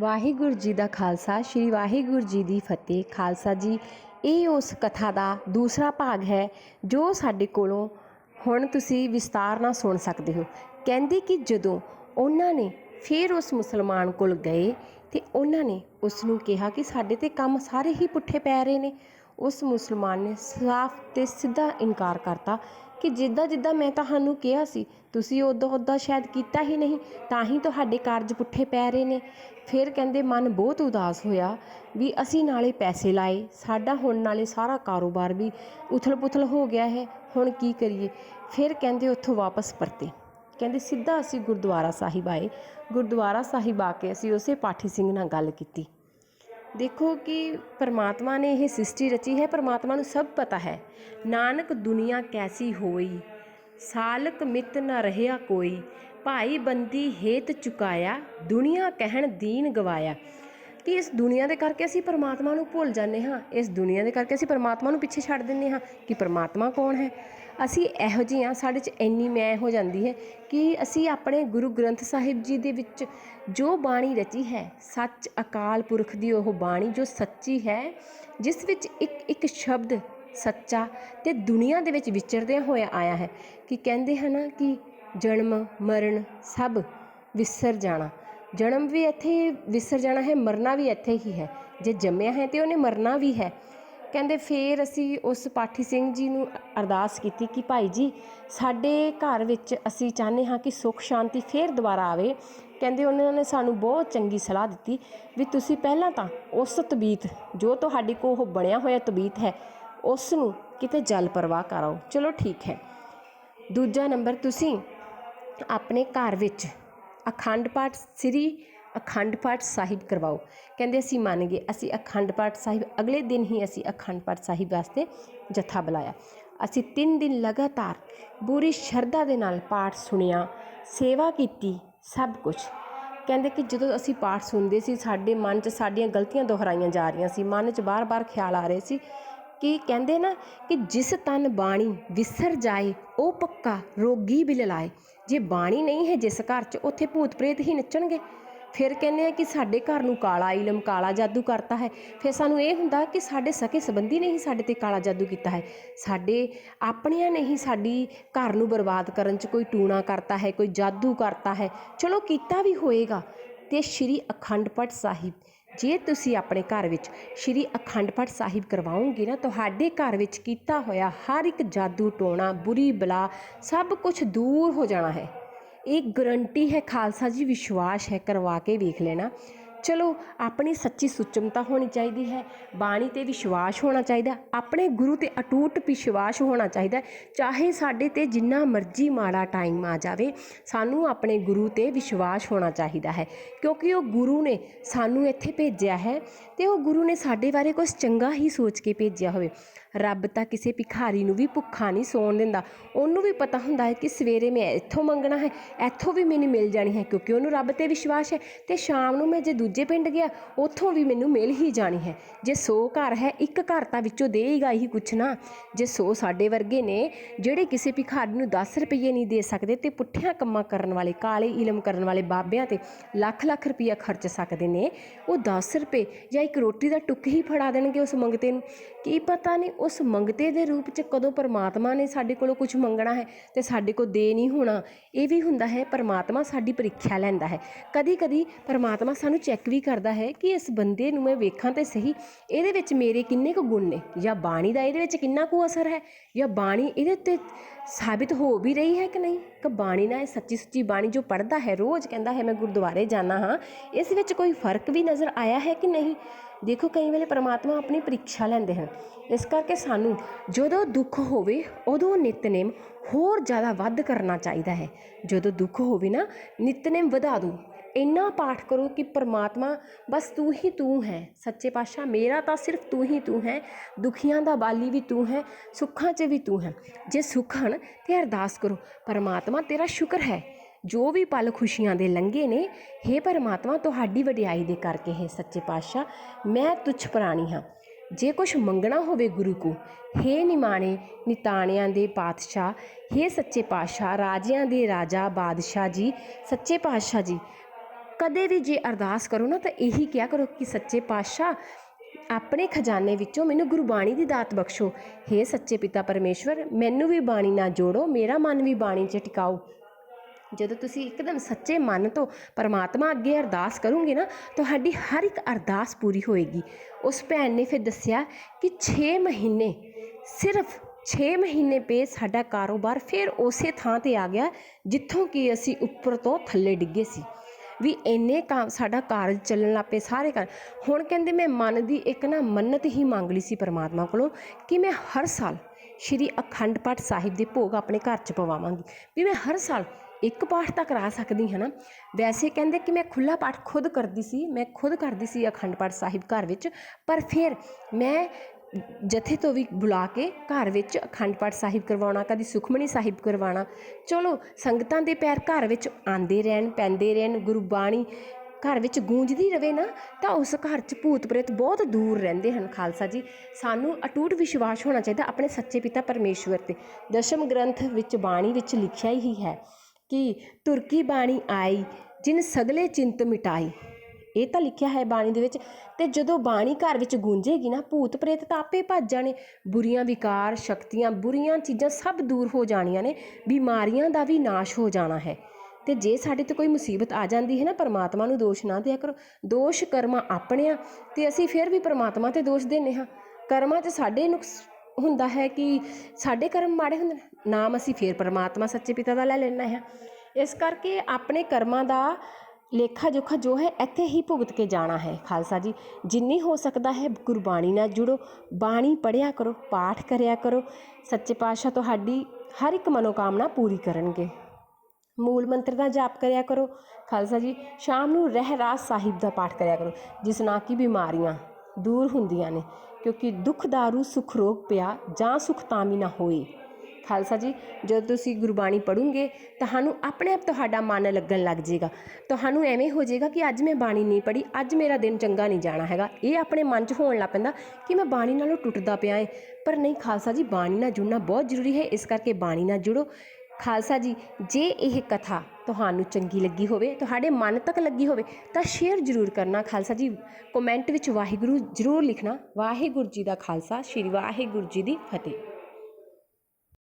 ਵਾਹਿਗੁਰੂ ਜੀ ਦਾ ਖਾਲਸਾ, ਸ੍ਰੀ ਵਾਹਿਗੁਰੂ ਜੀ ਦੀ ਫਤਿਹ। ਖਾਲਸਾ ਜੀ, ਇਹ ਉਸ ਕਥਾ ਦਾ ਦੂਸਰਾ ਭਾਗ ਹੈ ਜੋ ਸਾਡੇ ਕੋਲੋਂ ਹੁਣ ਤੁਸੀਂ ਵਿਸਤਾਰ ਨਾਲ ਸੁਣ ਸਕਦੇ ਹੋ। ਕਹਿੰਦੇ ਕਿ ਜਦੋਂ ਉਹਨਾਂ ਨੇ ਫਿਰ ਉਸ ਮੁਸਲਮਾਨ ਕੋਲ ਗਏ ਤੇ ਉਹਨਾਂ ਨੇ ਉਸ ਨੂੰ ਕਿਹਾ ਕਿ ਸਾਡੇ ਤੇ ਕੰਮ ਸਾਰੇ ਹੀ ਪੁੱਠੇ ਪੈ ਰਹੇ ਨੇ। ਉਸ ਮੁਸਲਮਾਨ ਨੇ ਸਾਫ਼ ਤੇ ਸਿੱਧਾ ਇਨਕਾਰ ਕਰਤਾ ਕਿ ਜਿੱਦਾਂ ਜਿੱਦਾਂ ਮੈਂ ਤੁਹਾਨੂੰ ਕਿਹਾ ਸੀ, ਤੁਸੀਂ ਉੱਦਾਂ ਉੱਦਾਂ ਸ਼ਾਇਦ ਕੀਤਾ ਹੀ ਨਹੀਂ, ਤਾਂ ਹੀ ਤੁਹਾਡੇ ਕਾਰਜ ਪੁੱਠੇ ਪੈ ਰਹੇ ਨੇ। ਫਿਰ ਕਹਿੰਦੇ, ਮਨ ਬਹੁਤ ਉਦਾਸ ਹੋਇਆ ਵੀ ਅਸੀਂ ਨਾਲੇ ਪੈਸੇ ਲਾਏ, ਸਾਡਾ ਹੁਣ ਨਾਲੇ ਸਾਰਾ ਕਾਰੋਬਾਰ ਵੀ ਉਥਲ-ਪੁਥਲ ਹੋ ਗਿਆ ਹੈ, ਹੁਣ ਕੀ ਕਰੀਏ? ਫਿਰ ਕਹਿੰਦੇ, ਉੱਥੋਂ ਵਾਪਸ ਪਰਤੇ। ਕਹਿੰਦੇ, ਸਿੱਧਾ ਅਸੀਂ ਗੁਰਦੁਆਰਾ ਸਾਹਿਬ ਆਏ। ਗੁਰਦੁਆਰਾ ਸਾਹਿਬ ਆ ਕੇ ਅਸੀਂ ਉਸੇ ਪਾਠੀ ਸਿੰਘ ਨਾਲ ਗੱਲ ਕੀਤੀ। ਦੇਖੋ ਕਿ ਪਰਮਾਤਮਾ ਨੇ ਇਹ ਸ੍ਰਿਸ਼ਟੀ ਰਚੀ ਹੈ, ਪਰਮਾਤਮਾ ਨੂੰ ਸਭ ਪਤਾ ਹੈ। ਨਾਨਕ ਦੁਨੀਆ ਕੈਸੀ ਹੋਈ? ਸਾਲਕ ਮਿਤ ਨਾ ਰਹਿਆ ਕੋਈ। ਭਾਈ ਬੰਦੀ ਹੇਤ ਚੁਕਾਇਆ, ਦੁਨੀਆ ਕਹਿਣ ਦੀਨ ਗਵਾਇਆ। ਕਿ ਇਸ ਦੁਨੀਆ ਦੇ ਕਰਕੇ ਅਸੀਂ ਪਰਮਾਤਮਾ ਨੂੰ ਭੁੱਲ ਜਾਂਦੇ ਹਾਂ। ਇਸ ਦੁਨੀਆ ਦੇ ਕਰਕੇ ਅਸੀਂ ਪਰਮਾਤਮਾ ਨੂੰ ਪਿੱਛੇ ਛੱਡ ਦਿੰਦੇ ਹਾਂ ਕਿ ਪਰਮਾਤਮਾ ਕੌਣ ਹੈ? ਅਸੀਂ ਇਹੋ ਜਿਹੇ ਹਾਂ, ਸਾਡੇ 'ਚ ਇੰਨੀ ਮੈਂ ਹੋ ਜਾਂਦੀ ਹੈ ਕਿ ਅਸੀਂ ਆਪਣੇ ਗੁਰੂ ਗ੍ਰੰਥ ਸਾਹਿਬ ਜੀ ਦੇ ਵਿੱਚ ਜੋ ਬਾਣੀ ਰਚੀ ਹੈ, ਸੱਚ ਅਕਾਲ ਪੁਰਖ ਦੀ ਉਹ ਬਾਣੀ ਜੋ ਸੱਚੀ ਹੈ, ਜਿਸ ਵਿੱਚ ਇੱਕ ਇੱਕ ਸ਼ਬਦ ਸੱਚਾ ਅਤੇ ਦੁਨੀਆ ਦੇ ਵਿੱਚ ਵਿਚਰਦਿਆਂ ਹੋਇਆ ਆਇਆ ਹੈ ਕਿ ਕਹਿੰਦੇ ਹਨ ਕਿ ਜਨਮ, ਮਰਨ ਸਭ ਵਿਸਰ ਜਾਣਾ। ਜਨਮ ਵੀ ਇੱਥੇ ਵਿਸਰ ਜਾਣਾ ਹੈ, ਮਰਨਾ ਵੀ ਇੱਥੇ ਹੀ ਹੈ। ਜੇ ਜੰਮਿਆ ਹੈ ਤੇ ਉਹਨੇ ਮਰਨਾ ਵੀ ਹੈ। ਕਹਿੰਦੇ ਫਿਰ ਅਸੀਂ ਉਸ ਪਾਠੀ ਸਿੰਘ ਜੀ ਨੂੰ ਅਰਦਾਸ ਕੀਤੀ ਕਿ ਭਾਈ ਜੀ, ਸਾਡੇ ਘਰ ਵਿੱਚ ਅਸੀਂ ਚਾਹੁੰਦੇ ਹਾਂ ਕਿ ਸੁੱਖ ਸ਼ਾਂਤੀ ਫਿਰ ਦੁਬਾਰਾ ਆਵੇ। ਕਹਿੰਦੇ ਉਹਨਾਂ ਨੇ ਸਾਨੂੰ ਬਹੁਤ ਚੰਗੀ ਸਲਾਹ ਦਿੱਤੀ ਵੀ ਤੁਸੀਂ ਪਹਿਲਾਂ ਤਾਂ ਉਸ ਤਬੀਤ, ਜੋ ਤੁਹਾਡੀ ਕੋ ਉਹ ਬਣਿਆ ਹੋਇਆ ਤਬੀਤ ਹੈ, ਉਸ ਨੂੰ ਕਿਤੇ ਜਲ ਪ੍ਰਵਾਹ ਕਰਾਓ। ਚਲੋ ਠੀਕ ਹੈ। ਦੂਜਾ ਨੰਬਰ, ਤੁਸੀਂ ਆਪਣੇ ਘਰ ਵਿੱਚ ਅਖੰਡ ਪਾਠ ਸ੍ਰੀ ਅਖੰਡ ਪਾਠ ਸਾਹਿਬ ਕਰਵਾਓ। ਕਹਿੰਦੇ ਅਸੀਂ ਮੰਨ ਗਏ, ਅਸੀਂ ਅਖੰਡ ਪਾਠ ਸਾਹਿਬ, ਅਗਲੇ ਦਿਨ ਹੀ ਅਸੀਂ ਅਖੰਡ ਪਾਠ ਸਾਹਿਬ ਵਾਸਤੇ ਜਥਾ ਬੁਲਾਇਆ। ਅਸੀਂ 3 ਦਿਨ ਲਗਾਤਾਰ ਪੂਰੀ ਸ਼ਰਧਾ ਦੇ ਨਾਲ ਪਾਠ ਸੁਣਿਆ, ਸੇਵਾ ਕੀਤੀ, ਸਭ ਕੁਝ ਕਹਿੰਦੇ ਕਿ ਜਦੋਂ ਅਸੀਂ ਪਾਠ ਸੁਣਦੇ ਸੀ, ਸਾਡੇ ਮਨ 'ਚ ਸਾਡੀਆਂ ਗਲਤੀਆਂ ਦੁਹਰਾਈਆਂ ਜਾ ਰਹੀਆਂ ਸੀ, ਮਨ 'ਚ ਬਾਰ-ਬਾਰ ਖਿਆਲ ਆ ਰਹੇ ਸੀ ਕਿ ਕਹਿੰਦੇ ਨਾ ਕਿ ਜਿਸ ਤਨ ਬਾਣੀ ਵਿਸਰ ਜਾਏ, ਉਹ ਪੱਕਾ ਰੋਗੀ ਬਿਲ ਲਾਏ ਜੇ ਬਾਣੀ ਨਹੀਂ ਹੈ ਜਿਸ ਘਰ 'ਚ, ਉੱਥੇ ਭੂਤ ਪ੍ਰੇਤ ਹੀ ਨੱਚਣਗੇ। ਫਿਰ ਕਹਿੰਦੇ ਆ ਕਿ ਸਾਡੇ ਘਰ ਨੂੰ ਕਾਲਾ ਇਲਮ, ਕਾਲਾ ਜਾਦੂ ਕਰਤਾ ਹੈ। ਫਿਰ ਸਾਨੂੰ ਇਹ ਹੁੰਦਾ ਕਿ ਸਾਡੇ ਸਕੇ ਸੰਬੰਧੀ ਨੇ ਹੀ ਸਾਡੇ ਤੇ ਕਾਲਾ ਜਾਦੂ ਕੀਤਾ ਹੈ। ਸਾਡੇ ਆਪਣਿਆਂ ਨੇ ਹੀ ਸਾਡੀ ਘਰ ਨੂੰ ਬਰਬਾਦ ਕਰਨ 'ਚ ਕੋਈ ਟੂਣਾ ਕਰਤਾ ਹੈ, ਕੋਈ ਜਾਦੂ ਕਰਤਾ ਹੈ। ਚਲੋ ਕੀਤਾ ਵੀ ਹੋਏਗਾ। ਤੇ ਸ਼੍ਰੀ ਅਖੰਡ ਪਾਠ ਸਾਹਿਬ, ਜੇ ਤੁਸੀਂ ਆਪਣੇ ਘਰ ਵਿੱਚ ਸ਼੍ਰੀ ਅਖੰਡ ਪਾਠ ਸਾਹਿਬ ਕਰਵਾਓਗੇ ਨਾ, ਤੁਹਾਡੇ ਘਰ ਵਿੱਚ ਕੀਤਾ ਹੋਇਆ ਹਰ ਇੱਕ ਜਾਦੂ, ਟੋਣਾ, ਬੁਰੀ ਬਲਾ ਸਭ ਕੁਝ ਦੂਰ ਹੋ ਜਾਣਾ ਹੈ। ਇਹ ਗਰੰਟੀ ਹੈ ਖਾਲਸਾ ਜੀ ਵਿਸ਼ਵਾਸ ਹੈ ਕਰਵਾ ਕੇ ਵੇਖ ਲੈਣਾ। ਚਲੋ, ਆਪਣੀ ਸੱਚੀ ਸੁਚਮਤਾ ਹੋਣੀ ਚਾਹੀਦੀ ਹੈ, ਬਾਣੀ ਤੇ ਵਿਸ਼ਵਾਸ ਹੋਣਾ ਚਾਹੀਦਾ, ਆਪਣੇ ਗੁਰੂ ਤੇ ਅਟੂਟ ਵਿਸ਼ਵਾਸ ਹੋਣਾ ਚਾਹੀਦਾ, ਚਾਹੇ ਸਾਡੇ ਤੇ ਜਿੰਨਾ ਮਰਜ਼ੀ ਮਾੜਾ ਟਾਈਮ ਆ ਜਾਵੇ, ਸਾਨੂੰ ਆਪਣੇ ਗੁਰੂ ਤੇ ਵਿਸ਼ਵਾਸ ਹੋਣਾ ਚਾਹੀਦਾ ਹੈ, ਕਿਉਂਕਿ ਉਹ ਗੁਰੂ ਨੇ ਸਾਨੂੰ ਇੱਥੇ ਭੇਜਿਆ ਹੈ ਤੇ ਉਹ ਗੁਰੂ ਨੇ ਸਾਡੇ ਬਾਰੇ ਕੁਝ ਚੰਗਾ ਹੀ ਸੋਚ ਕੇ ਭੇਜਿਆ ਹੋਵੇ। ਰੱਬ ਤਾਂ ਕਿਸੇ ਭਿਖਾਰੀ ਨੂੰ ਵੀ ਭੁੱਖਾ ਨਹੀਂ ਸੌਣ ਦਿੰਦਾ, ਉਹਨੂੰ ਵੀ ਪਤਾ ਹੁੰਦਾ ਹੈ ਕਿ ਸਵੇਰੇ ਮੈਂ ਇੱਥੋਂ ਮੰਗਣਾ ਹੈ, ਇੱਥੋਂ ਵੀ ਮੈਨੂੰ ਮਿਲ ਜਾਣੀ ਹੈ, ਕਿਉਂਕਿ ਉਹਨੂੰ ਰੱਬ ਤੇ ਵਿਸ਼ਵਾਸ ਹੈ ਤੇ ਸ਼ਾਮ ਨੂੰ ਮੈਂ ਜੇ ਦੂਜੇ ਪਿੰਡ ਗਿਆ, ਉੱਥੋਂ ਵੀ ਮੈਨੂੰ ਮਿਲ ਹੀ ਜਾਣੀ ਹੈ। ਜੇ 100 ਘਰ ਹੈ, ਇੱਕ ਘਰ ਤਾਂ ਵਿੱਚੋਂ ਦੇਗਾ ਹੀ ਕੁਛ ਨਾ। ਜੇ 100 ਸਾਡੇ ਵਰਗੇ ਨੇ, ਜਿਹੜੇ ਕਿਸੇ ਭਿਖਾਰੀ ਨੂੰ 10 ਰੁਪਏ ਨਹੀਂ ਦੇ ਸਕਦੇ ਤੇ ਪੁੱਠਿਆਂ ਕੰਮਾਂ ਕਰਨ ਵਾਲੇ, ਕਾਲੇ ਇਲਮ ਕਰਨ ਵਾਲੇ ਬਾਬਿਆਂ ਤੇ ਲੱਖ ਲੱਖ ਰੁਪਇਆ ਖਰਚ ਸਕਦੇ ਨੇ, ਉਹ 10 ਰੁਪਏ ਜਾਂ ਇੱਕ ਰੋਟੀ ਦਾ ਟੁੱਕ ਹੀ ਫੜਾ ਦੇਣਗੇ ਉਸ ਮੰਗਤੇ ਨੂੰ। ਕੀ ਪਤਾ ਨਹੀਂ ਉਸ ਮੰਗਤੇ ਦੇ ਰੂਪ 'ਚ ਕਦੋਂ ਪਰਮਾਤਮਾ ਨੇ ਸਾਡੇ ਕੋਲੋਂ ਕੁਝ ਮੰਗਣਾ ਹੈ ਤੇ ਸਾਡੇ ਕੋਲ ਦੇ ਨਹੀਂ ਹੋਣਾ। ਇਹ ਵੀ ਹੁੰਦਾ ਹੈ, ਪਰਮਾਤਮਾ ਸਾਡੀ ਪ੍ਰੀਖਿਆ ਲੈਂਦਾ ਹੈ। ਕਦੀ ਕਦੀ ਪਰਮਾਤਮਾ ਸਾਨੂੰ ਚੈੱਕ ਵੀ ਕਰਦਾ ਹੈ ਕਿ ਇਸ ਬੰਦੇ ਨੂੰ ਮੈਂ ਵੇਖਾਂ ਤਾਂ ਸਹੀ, ਇਹਦੇ ਵਿੱਚ ਮੇਰੇ ਕਿੰਨੇ ਕੁ ਗੁਣ ਨੇ? ਜਾਂ ਬਾਣੀ ਦਾ ਇਹਦੇ ਵਿੱਚ ਕਿੰਨਾ ਕੁ ਅਸਰ ਹੈ? ਜਾਂ ਬਾਣੀ ਇਹਦੇ ਉੱਤੇ ਸਾਬਿਤ ਹੋ ਵੀ ਰਹੀ ਹੈ ਕਿ ਨਹੀਂ? ਕਿ ਬਾਣੀ ਨਾਲ ਇਹ ਸੱਚੀ ਸੁੱਚੀ ਬਾਣੀ ਜੋ ਪੜ੍ਹਦਾ ਹੈ, ਰੋਜ਼ ਕਹਿੰਦਾ ਹੈ, ਮੈਂ ਗੁਰਦੁਆਰੇ ਜਾਣਾ ਹਾਂ, ਇਸ ਵਿੱਚ ਕੋਈ ਫ਼ਰਕ ਵੀ ਨਜ਼ਰ ਆਇਆ ਹੈ ਕਿ ਨਹੀਂ? ਦੇਖੋ, ਕਈ ਵੇਲੇ ਪਰਮਾਤਮਾ ਆਪਣੀ ਪ੍ਰੀਖਿਆ ਲੈਂਦੇ ਹਨ। ਇਸ ਕਰਕੇ ਸਾਨੂੰ ਜਦੋਂ ਦੁੱਖ ਹੋਵੇ, ਉਦੋਂ ਨਿਤਨੇਮ ਹੋਰ ਜ਼ਿਆਦਾ ਵੱਧ ਕਰਨਾ ਚਾਹੀਦਾ ਹੈ। ਜਦੋਂ ਦੁੱਖ ਹੋਵੇ ਨਾ, ਨਿਤਨੇਮ ਵਧਾ ਦੋ। ਇੰਨਾ ਪਾਠ ਕਰੋ ਕਿ ਪਰਮਾਤਮਾ ਬਸ ਤੂੰ ਹੀ ਤੂੰ ਹੈ। ਸੱਚੇ ਪਾਤਸ਼ਾਹ, ਮੇਰਾ ਤਾਂ ਸਿਰਫ ਤੂੰ ਹੀ ਤੂੰ ਹੈ। ਦੁਖੀਆਂ ਦਾ ਬਾਲੀ ਵੀ ਤੂੰ ਹੈ, ਸੁੱਖਾਂ 'ਚ ਵੀ ਤੂੰ ਹੈ। ਜੇ ਸੁੱਖ ਹਨ ਤੇ ਅਰਦਾਸ ਕਰੋ, ਪਰਮਾਤਮਾ ਤੇਰਾ ਸ਼ੁਕਰ ਹੈ। ਜੋ ਵੀ ਪਲ ਖੁਸ਼ੀਆਂ ਦੇ ਲੰਘੇ ਨੇ हे ਪਰਮਾਤਮਾ, ਤੁਹਾਡੀ ਵਡਿਆਈ ਦੇ ਕਰਕੇ ਹੈ ਸੱਚੇ ਪਾਤਸ਼ਾਹ, ਮੈਂ ਤੁਛ ਪ੍ਰਾਣੀ ਹਾਂ। ਜੇ ਕੁਛ ਮੰਗਣਾ ਹੋਵੇ ਗੁਰੂ ਕੋ, ਹੇ ਨਿਮਾਣੇ ਨਿਤਾਣਿਆਂ ਦੇ ਪਾਤਸ਼ਾਹ, ਹੇ ਸੱਚੇ ਪਾਤਸ਼ਾਹ, ਰਾਜਿਆਂ ਦੇ ਰਾਜਾ ਬਾਦਸ਼ਾਹ ਜੀ, ਸੱਚੇ ਪਾਤਸ਼ਾਹ ਜੀ ਕਦੇ ਵੀ ਜੇ ਅਰਦਾਸ ਕਰੋ ਨਾ, ਤਾਂ ਇਹੀ ਕਿਹਾ ਕਰੋ ਕਿ ਸੱਚੇ ਪਾਤਸ਼ਾਹ, ਆਪਣੇ ਖਜ਼ਾਨੇ ਵਿੱਚੋਂ ਮੈਨੂੰ ਗੁਰਬਾਣੀ ਦੀ ਦਾਤ ਬਖਸ਼ੋ। हे ਸੱਚੇ ਪਿਤਾ ਪਰਮੇਸ਼ਵਰ, ਮੈਨੂੰ ਵੀ ਬਾਣੀ ਨਾਲ ਜੋੜੋ, ਮੇਰਾ ਮਨ ਵੀ ਬਾਣੀ 'ਚ ਟਿਕਾਓ। ਜਦੋਂ ਤੁਸੀਂ ਇੱਕਦਮ ਸੱਚੇ ਮਨ ਤੋਂ ਪਰਮਾਤਮਾ ਅੱਗੇ ਅਰਦਾਸ ਕਰੋਗੇ ਨਾ, ਤੁਹਾਡੀ ਹਰ ਇੱਕ ਅਰਦਾਸ ਪੂਰੀ ਹੋਏਗੀ। ਉਸ ਭੈਣ ਨੇ ਫਿਰ ਦੱਸਿਆ ਕਿ 6 ਮਹੀਨੇ, ਸਿਰਫ 6 ਮਹੀਨੇ ਪੇ ਸਾਡਾ ਕਾਰੋਬਾਰ ਫਿਰ ਉਸੇ ਥਾਂ ਤੇ ਆ ਗਿਆ, ਜਿੱਥੋਂ ਕਿ ਅਸੀਂ ਉੱਪਰ ਤੋਂ ਥੱਲੇ ਡਿੱਗੇ ਸੀ। ਵੀ ਇੰਨੇ ਕੰਮ ਸਾਡਾ ਕਾਰਜ ਚੱਲਣ ਲੱਗ ਪਏ ਸਾਰੇ ਕਰ ਹੁਣ ਕਹਿੰਦੇ ਮੈਂ ਮਨ ਦੀ ਇੱਕ ਨਾ ਮੰਨਤ ਹੀ ਮੰਗ ਲਈ ਸੀ ਪਰਮਾਤਮਾ ਕੋਲੋਂ ਕਿ ਮੈਂ ਹਰ ਸਾਲ ਸ਼੍ਰੀ ਅਖੰਡ ਪਾਠ ਸਾਹਿਬ ਦੇ ਭੋਗ ਆਪਣੇ ਘਰ 'ਚ ਪਵਾਵਾਂਗੀ। ਵੀ ਮੈਂ ਹਰ ਸਾਲ ਇੱਕ ਪਾਠ ਤਾਂ ਕਰਾ ਸਕਦੀ ਹਾਂ ਨਾ ਵੈਸੇ ਕਹਿੰਦੇ ਕਿ ਮੈਂ ਖੁੱਲਾ ਪਾਠ ਖੁਦ ਕਰਦੀ ਸੀ, ਮੈਂ ਖੁਦ ਕਰਦੀ ਸੀ ਅਖੰਡ ਪਾਠ ਸਾਹਿਬ ਘਰ ਵਿੱਚ, ਪਰ ਫਿਰ ਮੈਂ ਜਥੇ ਤੋਂ ਵੀ ਬੁਲਾ ਕੇ ਘਰ ਵਿੱਚ ਅਖੰਡ ਪਾਠ ਸਾਹਿਬ ਕਰਵਾਉਣਾ, ਕਦੀ ਸੁਖਮਣੀ ਸਾਹਿਬ ਕਰਵਾਉਣਾ। ਚਲੋ, ਸੰਗਤਾਂ ਦੇ ਪੈਰ ਘਰ ਵਿੱਚ ਆਂਦੇ ਰਹਿਣ, ਪੈਂਦੇ ਰਹਿਣ, ਗੁਰਬਾਣੀ ਘਰ ਵਿੱਚ ਗੂੰਜਦੀ ਰਵੇ ਨਾ, ਤਾਂ ਉਸ ਘਰ 'ਚ ਭੂਤ ਪ੍ਰੇਤ ਬਹੁਤ ਦੂਰ ਰਹਿੰਦੇ ਹਨ, ਖਾਲਸਾ ਜੀ। ਸਾਨੂੰ ਅਟੂਟ ਵਿਸ਼ਵਾਸ ਹੋਣਾ ਚਾਹੀਦਾ ਆਪਣੇ ਸੱਚੇ ਪਿਤਾ ਪਰਮੇਸ਼ਵਰ ਤੇ। ਦਸ਼ਮ ਗ੍ਰੰਥ ਵਿੱਚ ਬਾਣੀ ਵਿੱਚ ਲਿਖਿਆ ਹੀ ਹੈ ਕਿ, ਤੁਰਕੀ ਬਾਣੀ ਆਈ, ਜਿਨ ਸਗਲੇ ਚਿੰਤ ਮਿਟਾਈ। ਇਹ ਤਾਂ ਲਿਖਿਆ ਹੈ ਬਾਣੀ ਦੇ ਵਿੱਚ, ਤੇ ਜਦੋਂ ਬਾਣੀ ਘਰ ਵਿੱਚ ਗੂੰਜੇਗੀ ਨਾ, ਭੂਤ ਪ੍ਰੇਤ ਤਾਂ ਆਪੇ ਭੱਜ ਜਾਣੇ। ਬੁਰੀਆਂ ਵਿਕਾਰ, ਸ਼ਕਤੀਆਂ, ਬੁਰੀਆਂ ਚੀਜ਼ਾਂ ਸਭ ਦੂਰ ਹੋ ਜਾਣੀਆਂ ਨੇ, ਬਿਮਾਰੀਆਂ ਦਾ ਵੀ ਨਾਸ਼ ਹੋ ਜਾਣਾ ਹੈ। ਤੇ ਜੇ ਸਾਡੇ ਤੇ ਕੋਈ ਮੁਸੀਬਤ ਆ ਜਾਂਦੀ ਹੈ ਨਾ, ਪਰਮਾਤਮਾ ਨੂੰ ਦੋਸ਼ ਨਾ ਦਿਆ ਕਰੋ। ਦੋਸ਼ ਕਰਮਾਂ ਆਪਣੇ ਆ ਤੇ ਅਸੀਂ ਫਿਰ ਵੀ ਪਰਮਾਤਮਾ ਤੇ ਦੋਸ਼ ਦਿੰਨੇ ਹਾਂ। ਕਰਮਾਂ 'ਚ ਸਾਡੇ ਨੁਕਸ ਹੁੰਦਾ ਹੈ ਕਿ ਸਾਡੇ ਕਰਮ ਮਾੜੇ ਹੁੰਦੇ ਨੇ, ਨਾਮ ਅਸੀਂ ਫੇਰ ਪਰਮਾਤਮਾ ਸੱਚੇ ਪਿਤਾ ਦਾ ਲੈ ਲੈਣਾ ਹੈ। ਇਸ ਕਰਕੇ ਆਪਣੇ ਕਰਮਾਂ ਦਾ ਲੇਖਾ ਜੋਖਾ ਜੋ ਹੈ, ਇੱਥੇ ਹੀ ਭੁਗਤ ਕੇ ਜਾਣਾ ਹੈ। ਖਾਲਸਾ ਜੀ, ਜਿੰਨੀ ਹੋ ਸਕਦਾ ਹੈ, ਗੁਰਬਾਣੀ ਨਾਲ ਜੁੜੋ, ਬਾਣੀ ਪੜ੍ਹਿਆ ਕਰੋ, ਪਾਠ ਕਰਿਆ ਕਰੋ। ਸੱਚੇ ਪਾਤਸ਼ਾਹ ਤੁਹਾਡੀ ਹਰ ਇੱਕ ਮਨੋਕਾਮਨਾ ਪੂਰੀ ਕਰਨਗੇ। ਮੂਲ ਮੰਤਰ ਦਾ ਜਾਪ ਕਰਿਆ ਕਰੋ। ਖਾਲਸਾ ਜੀ, ਸ਼ਾਮ ਨੂੰ ਰਹਿਰਾਸ ਸਾਹਿਬ ਦਾ ਪਾਠ ਕਰਿਆ ਕਰੋ, ਜਿਸ ਨਾਲ ਕਿ ਬਿਮਾਰੀਆਂ ਦੂਰ ਹੁੰਦੀਆਂ ਨੇ, ਕਿਉਂਕਿ ਦੁੱਖ, ਦਾਰੂ, ਸੁਖ, ਰੋਗ ਪਿਆ ਜਾਂ ਸੁਖ ਤਾਮੀ ਨਾ ਹੋਏ। ਖਾਲਸਾ ਜੀ, ਜਦੋਂ ਤੁਸੀਂ ਗੁਰਬਾਣੀ ਪੜ੍ਹੋਗੇ, ਤੁਹਾਨੂੰ ਆਪਣੇ ਆਪ ਤੁਹਾਡਾ ਮਨ ਲੱਗਣ ਲੱਗ ਜਾਏਗਾ। ਤੁਹਾਨੂੰ ਐਵੇਂ ਹੋ ਜਾਏਗਾ ਕਿ ਅੱਜ ਮੈਂ ਬਾਣੀ ਨਹੀਂ ਪੜ੍ਹੀ, ਅੱਜ ਮੇਰਾ ਦਿਨ ਚੰਗਾ ਨਹੀਂ ਜਾਣਾ ਹੈਗਾ। ਇਹ ਆਪਣੇ ਮਨ 'ਚ ਹੋਣ ਲੱਗ ਪੈਂਦਾ ਕਿ ਮੈਂ ਬਾਣੀ ਨਾਲੋਂ ਟੁੱਟਦਾ ਪਿਆ ਏ। ਪਰ ਨਹੀਂ ਖਾਲਸਾ ਜੀ, ਬਾਣੀ ਨਾਲ ਜੁੜਨਾ ਬਹੁਤ ਜ਼ਰੂਰੀ ਹੈ, ਇਸ ਕਰਕੇ ਬਾਣੀ ਨਾਲ ਜੁੜੋ। ਖਾਲਸਾ ਜੀ, ਜੇ ਇਹ ਕਥਾ ਤੁਹਾਨੂੰ ਚੰਗੀ ਲੱਗੀ ਹੋਵੇ, ਤੁਹਾਡੇ ਮਨ ਤੱਕ ਲੱਗੀ ਹੋਵੇ, ਤਾਂ ਸ਼ੇਅਰ ਜ਼ਰੂਰ ਕਰਨਾ। ਖਾਲਸਾ ਜੀ ਕਮੈਂਟ ਵਿੱਚ ਵਾਹਿਗੁਰੂ ਜ਼ਰੂਰ ਲਿਖਣਾ। ਵਾਹਿਗੁਰੂ ਜੀ ਦਾ ਖਾਲਸਾ, ਸ਼੍ਰੀ ਵਾਹਿਗੁਰੂ ਜੀ ਦੀ ਫਤਿਹ।